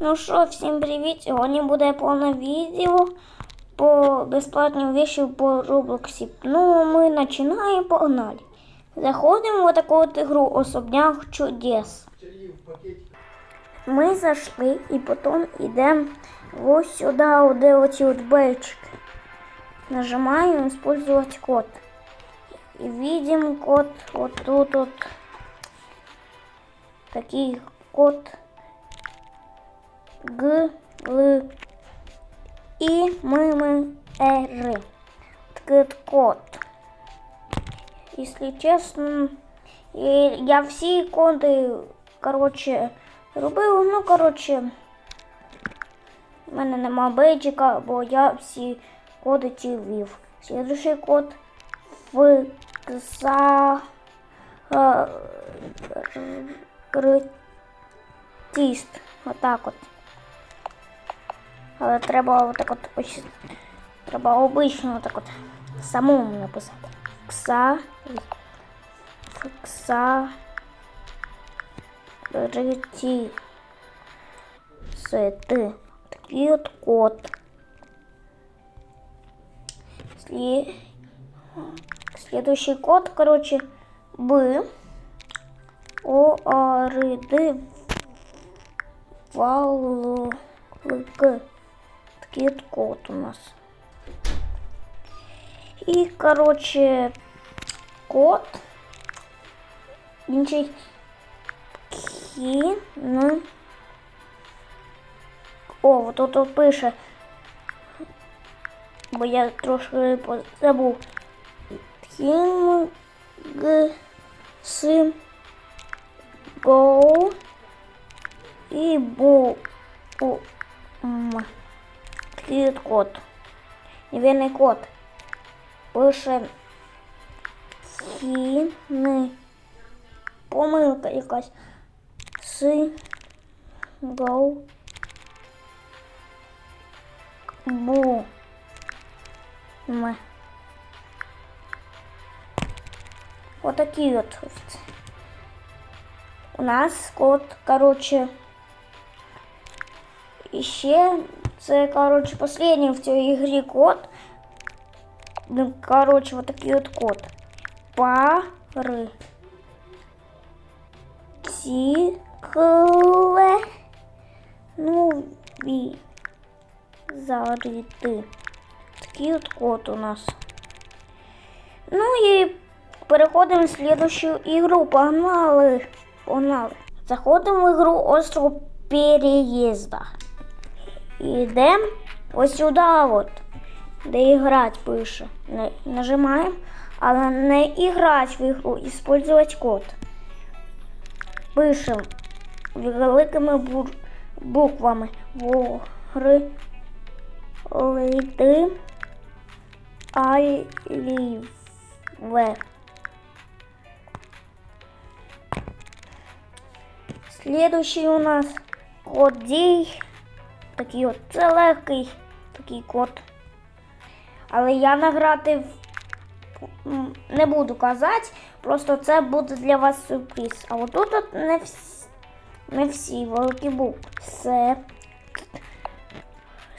Ну що, всім привіт! Сьогодні буде повне відео по безплатним вещам по Роблоксі. Ну, ми починаємо, погнали. Заходимо в таку от ігру Особняк чудес. Ми зайшли і потім йдемо ось сюди, де оці от бейчики. Нажимаємо «Использовать код». И видим код вот тут вот. Такий код. Г, Л, І, М, М, Р. Такий код. Если чесно, і я всі коди, коротше, робив, ну, коротше, в мене нема бейджика, бо я всі коди ті ввів. Слідуючий код в за е, кретіст. Отак от. Але треба отак от ось. Треба обично отак от самому написати. Кса. Кса. Реті. Сети. Такий от код. Слі... Следующий код, короче, Б. О, А, Р, Д, Вал, Л, Г. Такий от код у нас. І, короче, код. Інший кін. О, вот тут от пише. Бо я трошки по- забув. Кінг с Go і Бу. у- м. Такий от код. Невірний код. Пише Кіни. Помилка якась. С Go. Бу. М. Отакий от. У нас код, короче, і ще це, короче, последній в цій ігрі код. Ну, короче, вот такий от код. Пари. Цікле. Ну, ві. Зарити. Такий от код у нас. Ну і переходимо в следующую ігру. Погнали. Погнали. Заходимо в ігру остров переїзда. І йдемо ось сюди, от, де іграть пише. Нажимаємо, але не іграть в ігру, использовать код. Пишемо великими буквами. Вогри. Лейди. Аліве. Следующий у нас код дій. Такий от. Це легкий такий код. Але я награти не буду казати, просто це буде для вас сюрприз. А отут от не всі, не всі великі букви. Се.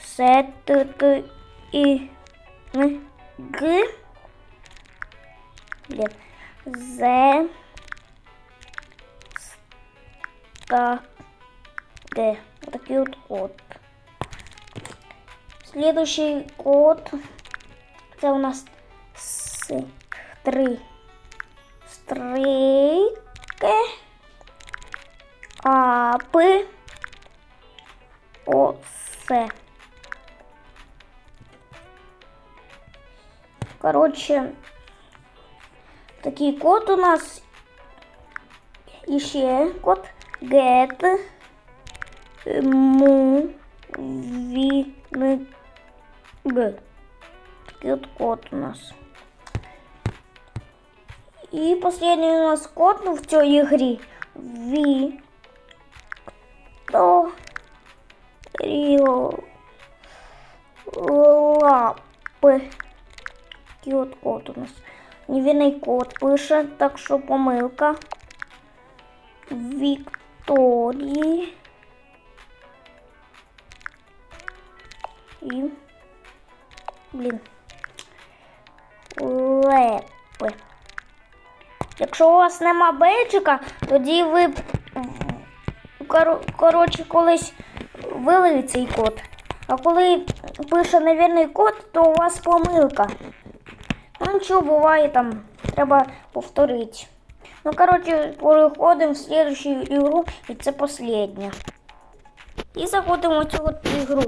Се, т, т, і, н, г. Зе. Ста. Д. Вот такой вот код. Следующий код. Это у нас с три стрейки. Апи. Осе. Короче, такий код у нас. Еще код get н г. Такий код у нас. І последний у нас код ну, в цій ігрі. Ві. То. Ріо. Лапи. Такий от код у нас. Невинний код пише, так що помилка. Вікторії. і. Блін. Лепи. Якщо у вас нема бейджика, тоді ви б, коро- коротше колись ввели цей код. А коли пише невірний код, то у вас помилка. Ну нічого буває там, треба повторити. Ну, коротше, переходимо в следующую ігру, і це последня. І заходимо в цю ігру.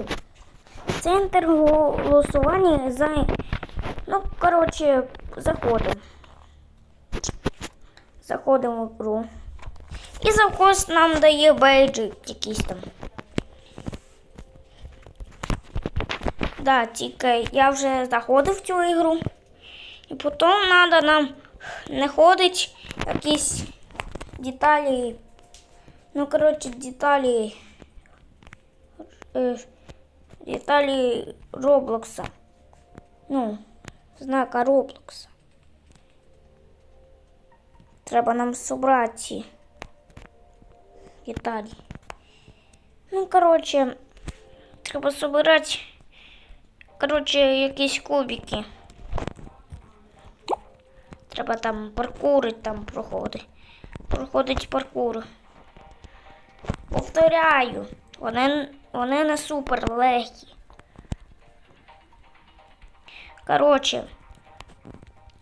Центр голосування за. Ну, коротше, заходимо. Заходимо в гру. І за хост нам дає бейджик якийсь там. Да, тільки я вже заходив в цю ігру. І потім треба нам знаходити якісь деталі. Ну, коротше, деталі. Деталі Роблокса. Ну, знака Роблокса. Треба нам собрати деталі. Ну, коротше, треба собирати, коротше, якісь кубики. Треба там паркури там проходить. Проходить паркур. Повторяю, вони, вони не супер легкі. Коротше,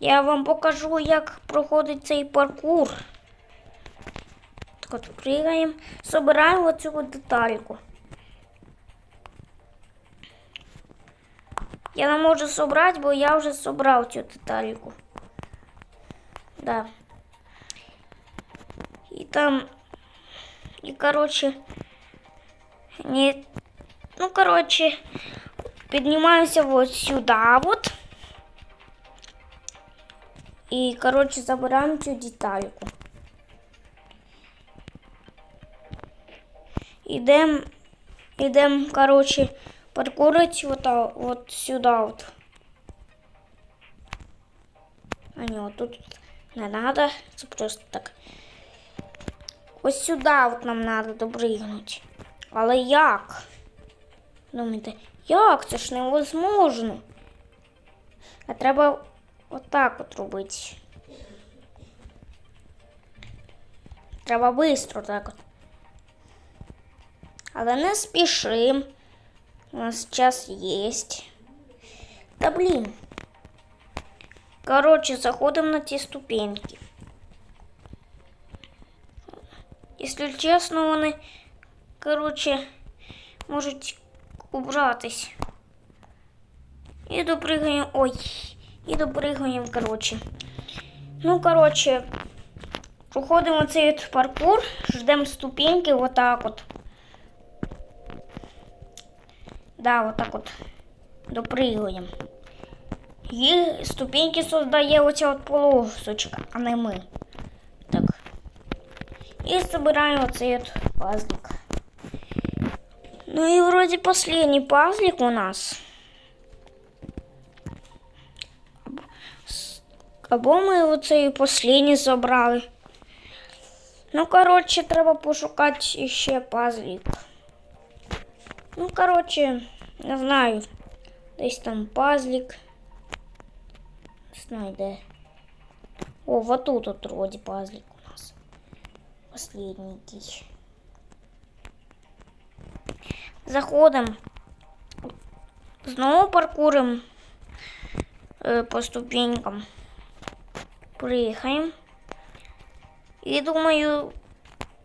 я вам покажу, як проходить цей паркур. Так от пригаємо, собираємо оцю детальку. Я не можу собрати, бо я вже собрав цю детальку. Да. И там, и короче, не, ну короче, поднимаемся вот сюда вот. И, короче, забираем эту детальку. Идем, идем, короче, паркурить вот, вот сюда вот. А ні, от тут не надо. Це просто так. Ось сюди от нам треба добригнути. Але як? Думаєте, як? Це ж невозможно. А треба отак от робити. Треба швидко так от. Але не спішим. У нас час є. Та блін. Короче, заходим на ті ступеньки. Якщо чесно, вони, короче, можуть убратись. І допригаємо. Ой, і допригаємо, короче. Ну, короче, проходимо цей от паркур, ждемо ступеньки, вот так от. Да, вот так от. Допригаємо. І ступеньки создає оця от полосочка, а не ми. Так. І збираємо оцей от пазлик. Ну і вроді последний пазлик у нас. С- Або ми оцей последній забрали. Ну, коротше, треба пошукати ще пазлик. Ну, коротше, не знаю. Десь там пазлик. Не знаю, де. О, вот тут вот вроде пазлик у нас. Последний якийсь. Заходим. Знову паркурим е, по ступенькам. Приїхаємо. І думаю,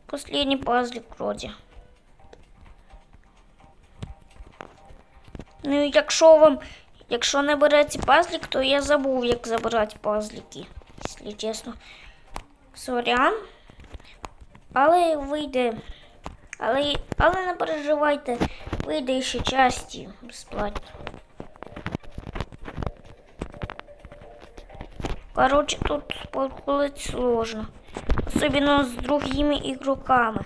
последний пазлик вроде. Ну, якщо вам, якщо не берете пазлик, то я забув, як забирати пазлики, якщо чесно. Сорян. Але вийде. Але, але не переживайте, вийде ще часті безплатно. Короче, тут подходить сложно. Особенно з другими ігроками.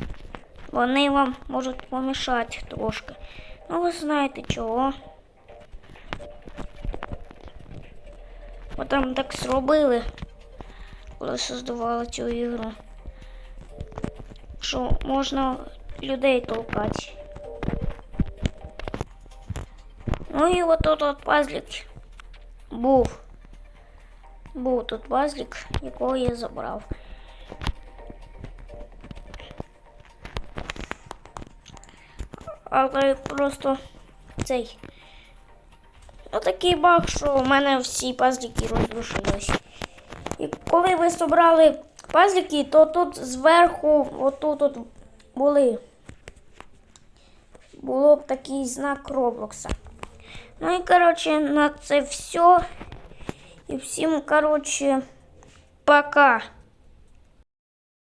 Вони вам можуть помішати трошки. Ну, ви знаєте чого. Бо там так зробили, коли создавали цю ігру. Що можна людей толкати. Ну і от тут пазлік був. Був тут пазлік, якого я забрав. Але просто цей. Ну такий баг, що у мене всі пазліки розрушились. І коли ви собрали пазліки, то тут зверху, отут от були. Було б такий знак Роблокса. Ну і коротше, на це все. І всім, коротше, пока.